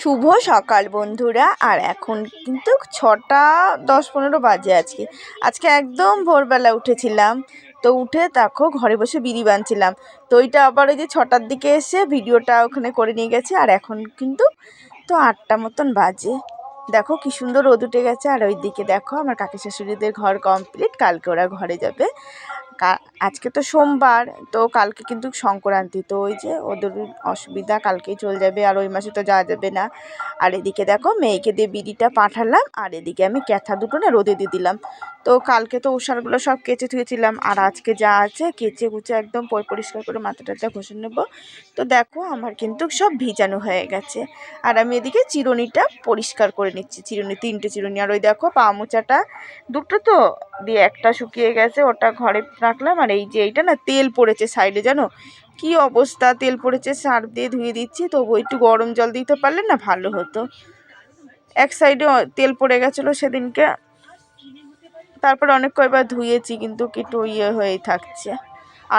শুভ সকাল বন্ধুরা, আর এখন কিন্তু ছটা দশ পনেরো বাজে আজকে। আজকে একদম ভোরবেলা উঠেছিলাম, তো উঠে দেখো ঘরে বসে বিড়ি বানছিলাম। তো ওইটা আবার ওই যে ছটার দিকে এসে ভিডিওটা ওখানে করে নিয়ে গেছে, আর এখন কিন্তু তো আটটা মতন বাজে। দেখো কি সুন্দর রোদ উঠে গেছে, আর ওই দিকে দেখো আমার কাকি শাশুড়িদের ঘর কমপ্লিট কালকে ওরা ঘরে যাবে। আজকে তো সোমবার, তো কালকে কিন্তু সংক্রান্তি, তো ওই যে ওদের অসুবিধা কালকেই চলে যাবে আর ওই মাসে তো যাওয়া যাবে না। আর এদিকে দেখো মেয়েকে দিয়ে বিড়িটা পাঠালাম, আর এদিকে আমি ক্যাথা দুটো না রোদে দিয়ে দিলাম। তো কালকে তো ওষারগুলো সব কেচে ধুয়েছিলাম, আর আজকে যা আছে কেচে কুচে একদম পরিষ্কার করে মাথা টাথা ঘষে নেব। তো দেখো আমার কিন্তু সব ভিজানো হয়ে গেছে, আর আমি এদিকে চিরুনিটা পরিষ্কার করে নিচ্ছি, চিরুনি, তিনটে চিরুনি। আর ওই দেখো পা মোচাটা, দুটো তো, দিয়ে একটা শুকিয়ে গেছে, ওটা ঘরে রাখলাম আর এই যে এইটা না তেল পড়েছে সাইডে, জানো? কি অবস্থা? তেল পড়েছে সার্ফ দিয়ে ধুয়ে দিচ্ছি, তবু একটু গরম জল দিতে পারলে না ভালো হতো। এক সাইডে তেল পড়ে গেছিল সেদিনকে। তারপর অনেক কয়বার ধুয়েছি, কিন্তু একটু ইয়ে হয়েই থাকছে,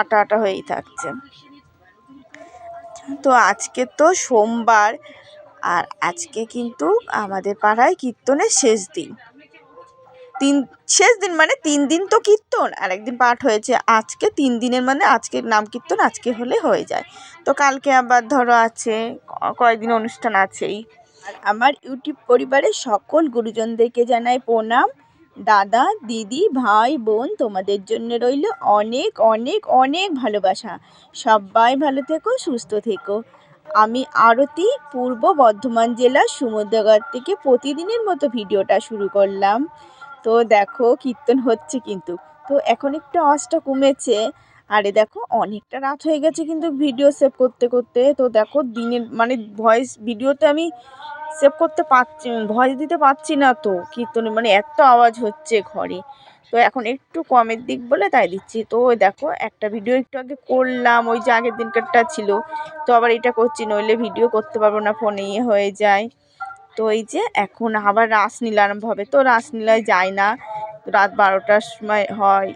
আটা আটা হয়েই থাকছে। তো আজকে তো সোমবার, আর আজকে কিন্তু আমাদের পাড়ায় কীর্তনের শেষ দিন। তিন, শেষ দিন মানে তিন দিন তো কীর্তন, আর একদিন পাঠ হয়েছে আজকে, তিন দিনের মানে আজকের নাম কীর্তন, আজকে হলে হয়ে যায়। তো কালকে আবার ধরো আছে কয়েকদিন অনুষ্ঠান আছেই। আমার ইউটিউব পরিবারের সকল গুরুজনদেরকে জানাই প্রণাম। দাদা, দিদি, ভাই, বোন, তোমাদের জন্য রইল অনেক অনেক অনেক ভালোবাসা। সবাই ভালো থেকো, সুস্থ থেকো। আমি আরতি, পূর্ব বর্ধমান জেলার সমুদ্রগড় থেকে প্রতিদিনের মতো ভিডিওটা শুরু করলাম। তো দেখো কীর্তন হচ্ছে কিন্তু। তো এখন একটু আওয়াজটা কমেছে। আরে দেখো, অনেকটা রাত হয়ে গেছে কিন্তু ভিডিও সেভ করতে করতে। তো দেখো দিনের মানে ভয়েস ভিডিওতে আমি সেভ করতে পারছি ভয়েস দিতে পারছি না তো। কীর্তনে মানে এত আওয়াজ হচ্ছে ঘরে। তো এখন একটু কমের দিক বলে তাই দিচ্ছি। তো দেখো, একটা ভিডিও একটু আগে করলাম, ওই যে আগের দিনকারটা ছিল। তো আবার এটা করছি, নইলে ভিডিও করতে পারব না ফোনে ইয়ে হয়ে যায়। তো এই যে এখন আবার রাসলীলা আরম্ভ হবে। তো রাসলীলায় যায় না, রাত বারোটার সময় হয়,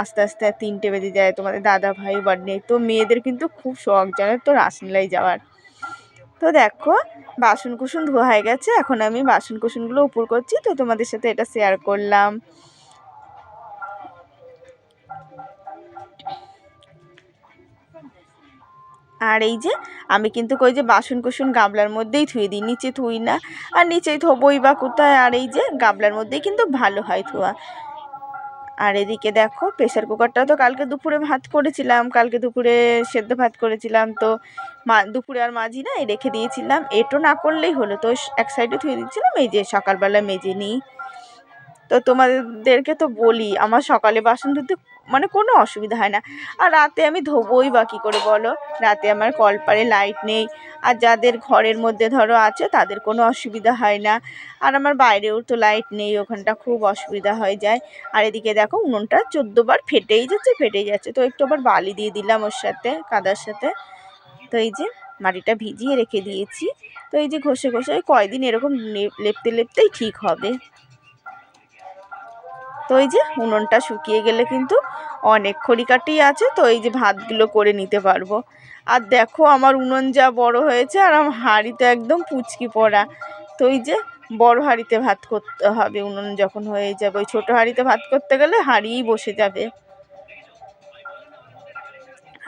আস্তে আস্তে তিনটে বেজে যায়, তোমাদের দাদা ভাই বার্থডে তো মেয়েদের কিন্তু খুব শখ, জানো তো রাসলীলায় যাওয়ার। তো দেখো বাসন কুসুন ধোয়া হয়ে গেছে, এখন আমি বাসন কুসনগুলো উপর করছি। তো তোমাদের সাথে এটা শেয়ার করলাম। আর এই যে, আমি কিন্তু কই যে বাসন কুসুন গামলার মধ্যেই ধুয়ে দিই, নিচে ধুই না। আর নিচেই ধোবই বা কোথায়, আর এই যে গামলার মধ্যেই কিন্তু ভালো হয় ধোয়া। আর এদিকে দেখো, প্রেসার কুকারটা তো কালকে দুপুরে ভাত করেছিলাম, কালকে দুপুরে সেদ্ধ ভাত করেছিলাম তো মা, দুপুরে আর মাঝি না রেখে দিয়েছিলাম। এটো না করলেই হলো, তো এক সাইডে ধুয়ে দিচ্ছিলাম, এই যে সকালবেলা মেজে নিই। তো তোমাদেরকে তো বলি, আমার সকালে বাসন ধুতে মানে কোনো অসুবিধা হয় না। আর রাতে আমি ধোবই বা কী করে বলো? রাতে আমার কলপারে লাইট নেই। আর যাদের ঘরের মধ্যে ধরো আছে, তাদের কোনো অসুবিধা হয় না। আর আমার বাইরেও তো লাইট নেই, ওখানটা খুব অসুবিধা হয়ে যায়। আর এদিকে দেখো উনুনটা চোদ্দোবার ফেটেই যাচ্ছে ফেটেই যাচ্ছে। তো একটু আবার বালি দিয়ে দিলাম ওর সাথে, কাদার সাথে। তো এই যে মাটিটা ভিজিয়ে রেখে দিয়েছি। তো এই যে ঘষে ঘষে কয়দিন এরকম লেপ- লেপতে লেপতেই ঠিক হবে। তো এই যে উনুনটা শুকিয়ে গেলে কিন্তু অনেক খড়িকাটি আছে, তো এই যে ভাতগুলো করে নিতে পারব। আর দেখো আমার উনুন যা বড় হয়েছে আর আমার হাঁড়ি তো একদম পুচকি পড়া। তো এই যে বড় হাঁড়িতে ভাত করতে হবে, উনুন যখন হয়ে যাবে। ওই ছোটো হাঁড়িতে ভাত করতে গেলে হাঁড়িই বসে যাবে।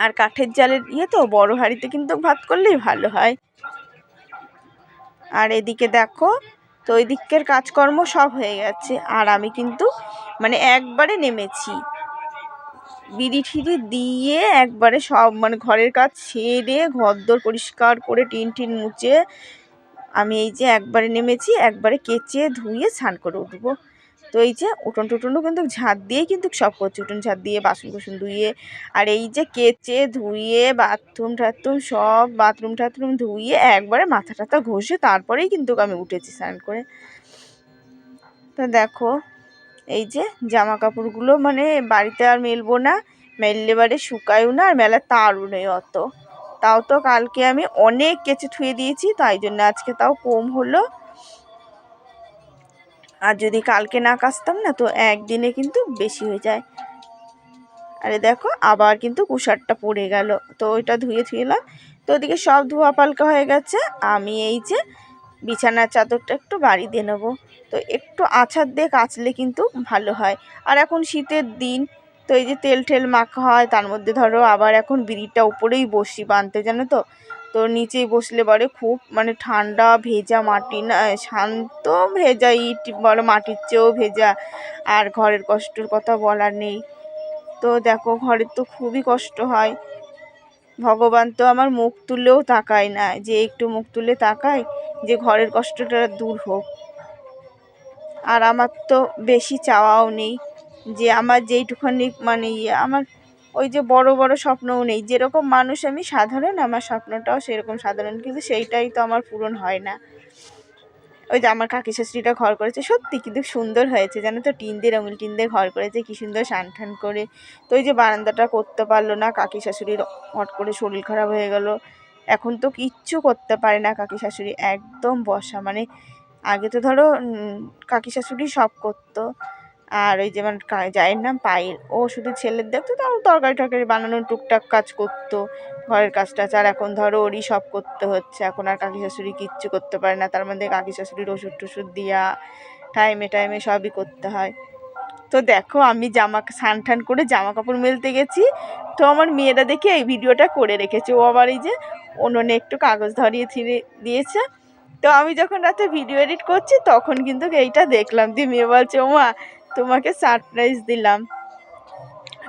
আর কাঠের জালের ইয়ে তো, বড় হাঁড়িতে কিন্তু ভাত করলেই ভালো হয়। আর এদিকে দেখো তো ওই দিকের কাজকর্ম সব হয়ে গেছে। আর আমি কিন্তু মানে একবারে নেমেছি। বিড়ি ঠিড়ি দিয়ে একবারে সব মানে ঘরের কাজ ছেড়ে ঘরদোর পরিষ্কার করে, টিন টিন মুছে আমি এই যে একবারে নেমেছি, একবারে কেচে ধুয়ে স্নান করে উঠবো। তো এই যে উঠোন টুটনও কিন্তু ঝাঁট দিয়েই কিন্তু সব করছে। উঠোন ঝাঁট দিয়ে, বাসন কুসন ধুয়ে, আর এই যে কেচে ধুয়ে বাথরুম টাথরুম সব বাথরুম টাথরুম ধুয়ে একবারে মাথা টাথা ঘষে তারপরেই কিন্তু আমি উঠেছি স্নান করে। তো দেখো, এই যে জামা কাপড়গুলো মানে বাড়িতে আর মেলবো না, মেললে বারে শুকায়ও না আর মেলার তারও নেই অত। তাও তো কালকে আমি অনেক কেচে থুয়ে দিয়েছি, তাই জন্য আজকে তাও কম হলো। আর যদি কালকে না কাচতাম না, তো একদিনে কিন্তু বেশি হয়ে যায়। আরে দেখো, আবার কিন্তু কুষারটা পড়ে গেল। তো ওইটা ধুয়ে ধুয়েলাম তো ওদিকে সব ধোয়া পালকা হয়ে গেছে। আমি এই যে বিছানার চাদরটা একটু বাড়ি দিয়ে নেব। তো একটু আছাড় দিয়ে কাচলে কিন্তু ভালো হয়। আর এখন শীতের দিন, তো এই যে তেল টেল মাখা হয়, তার মধ্যে ধরো আবার এখন বিড়িটা উপরেই বসি বানতে, জানো তো? তো নিচেই বসলে পরে খুব মানে ঠান্ডা, ভেজা মাটি না, শান্ত ভেজা ইট বলো মাটির চেয়েও ভেজা। আর ঘরের কষ্টর কথা বলার নেই। তো দেখো ঘরের তো খুবই কষ্ট হয়। ভগবান তো আমার মুখ তুলেও তাকায় না, যে একটু মুখ তুলে তাকায়, যে ঘরের কষ্টটা দূর হোক। আর আমার তো বেশি চাওয়াও নেই, যে আমার যেইটুখানি মানে ইয়ে আমার ওই যে বড় বড় স্বপ্নও নেই। যেরকম মানুষ আমি সাধারণ, আমার স্বপ্নটাও সেরকম সাধারণ, কিন্তু সেইটাই তো আমার পূরণ হয় না। ওই যে আমার কাকি শাশুড়িটা ঘর করেছে, সত্যি কিন্তু সুন্দর হয়েছে। জানো তো, টিন দিয়ে রঙিন টিন দিয়ে ঘর করেছে, কী সুন্দর সান ঠান করে। তো ওই যে বারান্দাটা করতে পারল না, কাকি শাশুড়ির হট করে শরীর খারাপ হয়ে গেল। এখন তো কিচ্ছু করতে পারে না কাকি শাশুড়ি, একদম বসা। মানে আগে তো ধরো কাকি শাশুড়ি সব করতো। আর ওই যেমন জায়ের নাম পায়েল। ও শুধু ছেলের দেখতো তো তরকারি টরকারি বানানোর টুকটাক কাজ করতো, ঘরের কাজ টাজ আর এখন ধরো ওরই সব করতে হচ্ছে। এখন আর কাকি শাশুড়ি কিচ্ছু করতে পারে না। তার মধ্যে কাকি শাশুড়ির ওষুধ টষুধ দিয়া টাইমে টাইমে সবই করতে হয়। তো দেখো, আমি জামা স্নান টান করে জামা কাপড় মেলতে গেছি। তো আমার মেয়েরা দেখে এই ভিডিওটা করে রেখেছে। ও আবার এই যে উনুনে একটু কাগজ ধরিয়ে ছিঁড়ে দিয়েছে। তো আমি যখন রাতে ভিডিও এডিট করছি, তখন কিন্তু এইটা দেখলাম। দিয়ে মেয়ে বলছে ও মা তোমাকে সারপ্রাইজ দিলাম।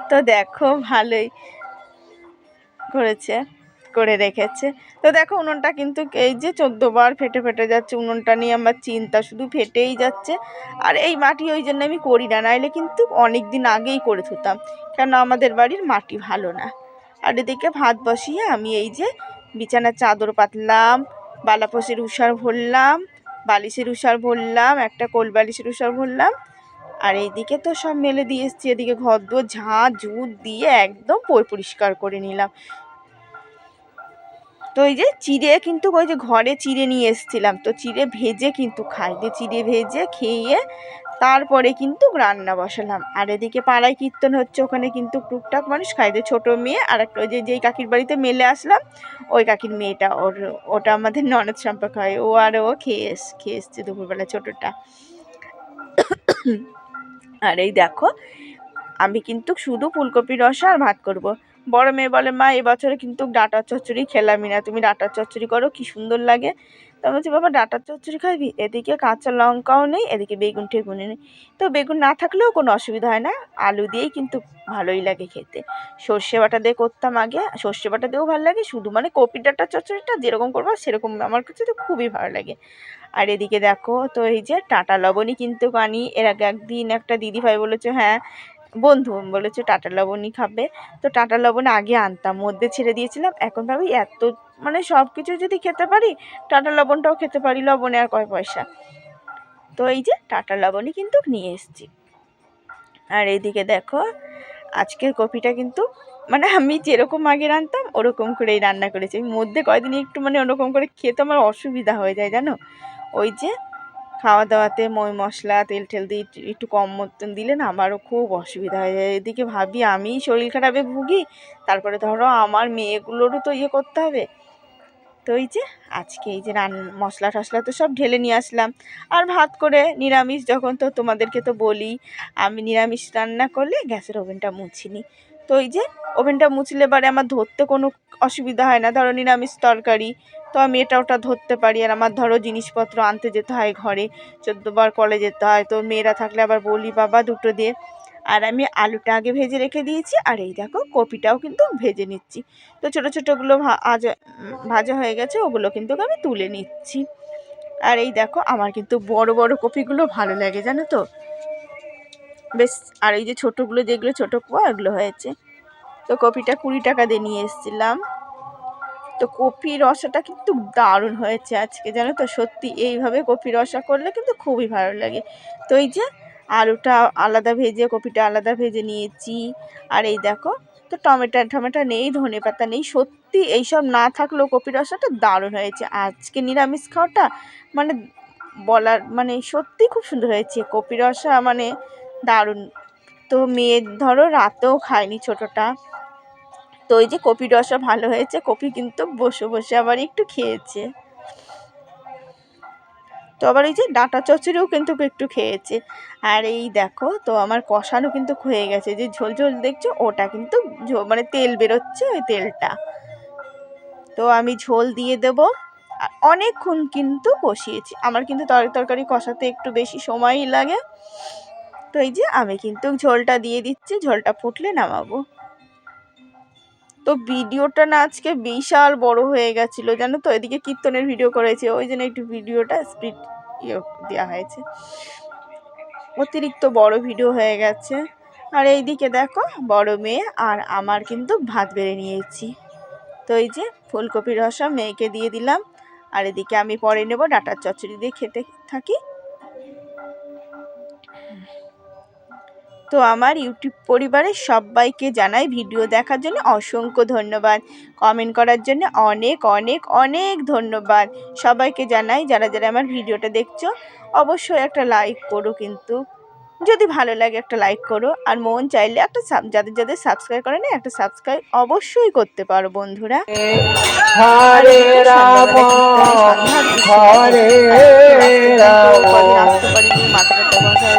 তো দেখো, ভালোই করেছে, করে রেখেছে। তো দেখো, উনুনটা কিন্তু এই যে চোদ্দোবার ফেটে ফেটে যাচ্ছে, উনুনটা নিয়ে আমার চিন্তা শুধু ফেটেই যাচ্ছে। আর এই মাটি ওই জন্য আমি করি না, নাইলে কিন্তু অনেক দিন আগেই করে থুতাম কেন আমাদের বাড়ির মাটি ভালো না। আর এদিকে ভাত বসিয়ে আমি এই যে বিছানার চাদর পাতলাম বালাপসের উষার ভরলাম, বালিশের উষার ভরলাম, একটা কোল বালিশের উষার ভরলাম আর এইদিকে তো সব মেলে দিয়ে এসছি, এদিকে ঘর দোর ঝাঁ ঝুট দিয়ে একদম পরিষ্কার করে নিলাম। তো এই যে চিড়ে কিন্তু ওই যে ঘরে চিড়ে নিয়ে এসেছিলাম, তো চিড়ে ভেজে কিন্তু খাই। দিয়ে চিড়ে ভেজে খেয়ে তারপরে কিন্তু রান্না বসালাম। আর এদিকে পাড়ায় কীর্তন হচ্ছে, ওখানে কিন্তু টুকটাক মানুষ খাই দিয়ে ছোটো মেয়ে আর একটা ওই যে, যেই কাকির বাড়িতে মেলে আসলাম, ওই কাকির মেয়েটা ওর, ওটা আমাদের ননদ সম্পর্ক হয়। ও আর ও খেয়ে এস, খেয়ে এসছে দুপুরবেলা ছোটোটা। আর এই দেখো, আমি কিন্তু শুধু ফুলকপির রসা আর ভাত করব। বড় মেয়ে বলে, মা, এবছরে কিন্তু ডাটা চচ্চড়ি খেলামই না তুমি ডাটা চচ্চড়ি করো, কি সুন্দর লাগে তা বলছি, বাবা, ডাটার চচ্চড়ি খাবি? এদিকে কাঁচা লঙ্কাও নেই, এদিকে বেগুন টেগুন নেই। তো বেগুন না থাকলেও কোনো অসুবিধা হয় না, আলু দিয়েই কিন্তু ভালোই লাগে খেতে। সর্ষে বাটা দিয়ে করতাম আগে, সর্ষে বাটা দিয়েও ভালো লাগে, শুধু মানে কপি ডাটার চচ্চড়িটা যেরকম করব সেরকম আমার কাছে তো খুবই ভালো লাগে। আর এদিকে দেখো, তো এই যে টাটা লবণই কিন্তু আনি, এর আগে একদিন একটা দিদিভাই বলেছে হ্যাঁ বন্ধু বলেছে টাটা লবণই খাবে। তো টাটা লবণ আগে আনতাম, মধ্যে ছেড়ে দিয়েছিলাম, এখন ভাবি এত মানে সব কিছু যদি খেতে পারি, টাটা লবণটাও খেতে পারি, লবণে আর কয় পয়সা। তো এই যে টাটা লবণই কিন্তু নিয়ে এসেছি। আর এইদিকে দেখো, আজকের কপিটা কিন্তু মানে আমি যেরকম আগে রান্তাম ওরকম করেই রান্না করেছি। মধ্যে কয়দিন একটু মানে ওরকম করে খেতে আমার অসুবিধা হয়ে যায়, জানো? ওই যে খাওয়া দাওয়াতে মই মশলা, তেল টেল দিয়ে একটু কম মতন দিলে না আমারও খুব অসুবিধা হয়ে যায়। এদিকে ভাবি, আমি শরীর খারাপে ভুগি, তারপরে ধরো আমার মেয়েগুলোরও তো ইয়ে করতে হবে। তো এই যে, আজকে এই যে রান, মশলা টশলা তো সব ঢেলে নিয়ে আসলাম। আর ভাত করে নিরামিষ যখন তো তোমাদেরকে তো বলি, আমি নিরামিষ রান্না করলে গ্যাসের ওভেনটা মুছিনি। তো এই যে, ওভেনটা মুছলে পরে আমার ধরতে কোনো অসুবিধা হয় না। ধরো নিরামিষ তরকারি তো আমি এটা ওটা ধরতে পারি। আর আমার ধরো জিনিসপত্র আনতে যেতে হয় ঘরে চোদ্দোবার কলে যেতে হয়। তো মেয়েরা থাকলে আবার বলি, বাবা, দুটো দিয়ে আর আমি আলুটা আগে ভেজে রেখে দিয়েছি। আর এই দেখো, কপিটাও কিন্তু ভেজে নিচ্ছি। তো ছোটো ছোটোগুলো ভাজা ভাজা হয়ে গেছে, ওগুলো কিন্তু আমি তুলে নিচ্ছি। আর এই দেখো, আমার কিন্তু বড় বড় কপিগুলো ভালো লাগে, জানো তো? বেশ, আর এই যে ছোটোগুলো যেগুলো ছোটো কোয়া এগুলো হয়েছে। তো কপিটা কুড়ি টাকা দিয়ে নিয়ে এসেছিলাম। তো কপি রসাটা কিন্তু দারুণ হয়েছে আজকে, জানো তো? সত্যি এইভাবে কপি রসা করলে কিন্তু খুবই ভালো লাগে। তো এই যে আলুটা আলাদা ভেজে কপিটা আলাদা ভেজে নিয়েছি। আর এই দেখো, তো টমেটো টমেটো নেই, ধনে পাতা নেই, সত্যি এইসব না থাকলেও কপি রসাটা দারুণ হয়েছে। আজকে নিরামিষ খাওয়াটা মানে বলার মানে সত্যি খুব সুন্দর হয়েছে। কপি রসা মানে দারুণ। তো মেয়ের ধরো রাতেও খায়নি ছোটোটা। তো ওই যে কপি রসা ভালো হয়েছে, কপি কিন্তু বসে বসে আবার একটু খেয়েছে। তো আবার এই যে ডাটা চচ্চড়িও কিন্তু একটু খেয়েছে। আর এই দেখো, তো আমার কষানো কিন্তু হয়ে গেছে। যে ঝোল ঝোল দেখছ, ওটা কিন্তু মানে তেল বেরোচ্ছে ওই তেলটা। তো আমি ঝোল দিয়ে দেব। আর অনেকক্ষণ কিন্তু কষিয়েছি। আমার কিন্তু তরকারি তরকারি কষাতে একটু বেশি সময়ই লাগে। তো এই যে আমি কিন্তু ঝোলটা দিয়ে দিচ্ছি, ঝোলটা ফুটলে নামাবো। তো ভিডিওটা না আজকে বিশাল বড় হয়ে গেছিল, জানো তো? এদিকে কীর্তনের ভিডিও করেছে, ওই জন্য একটু ভিডিওটা স্পিড ইয়ে দেওয়া হয়েছে। অতিরিক্ত বড় ভিডিও হয়ে গেছে। আর এইদিকে দেখো, বড় মেয়ে আর আমার কিন্তু ভাত বেড়ে নিয়েছি। তো এই যে ফুলকপির রসা মেয়েকে দিয়ে দিলাম, আর এদিকে আমি পরে নেব ডাটার চচ্চড়ি দিয়ে খেতে থাকি। তো আমার ইউটিউব পরিবারের সবাইকে জানাই ভিডিও দেখার জন্য অসংখ্য ধন্যবাদ। কমেন্ট করার জন্য অনেক অনেক অনেক ধন্যবাদ। সবাইকে জানাই যারা যারা আমার ভিডিওটা দেখছ অবশ্যই একটা লাইক করো কিন্তু। যদি ভালো লাগে একটা লাইক করো আর মন চাইলে একটা যাদের যাদের সাবস্ক্রাইব করে না একটা সাবস্ক্রাইব অবশ্যই করতে পারো বন্ধুরা।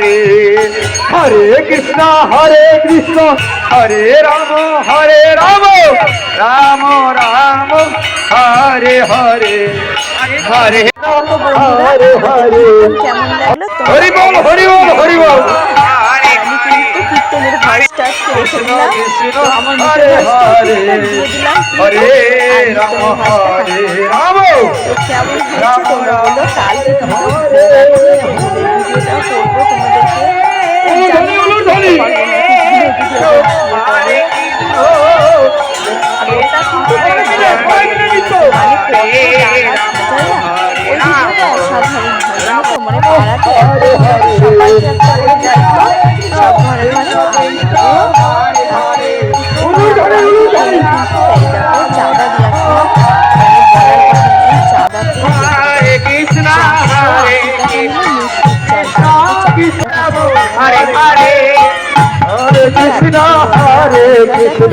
হরে হরে কৃষ্ণ হরে কৃষ্ণ হরে রাম হরে রাম রাম রাম হরে হরে হরে হরে হরে। হরি বল হরি বল হরি বল। কীর্তনের রেখে দিলাম তো আমার মুখের দিয়ে দিলাম কেমন হয়েছে তোমরা বলো? কালকে কিন্তু ভিডিওটা করব তোমাদেরকে আর এটা কিন্তু কৃষ্ণ হরে কৃষ্ণ।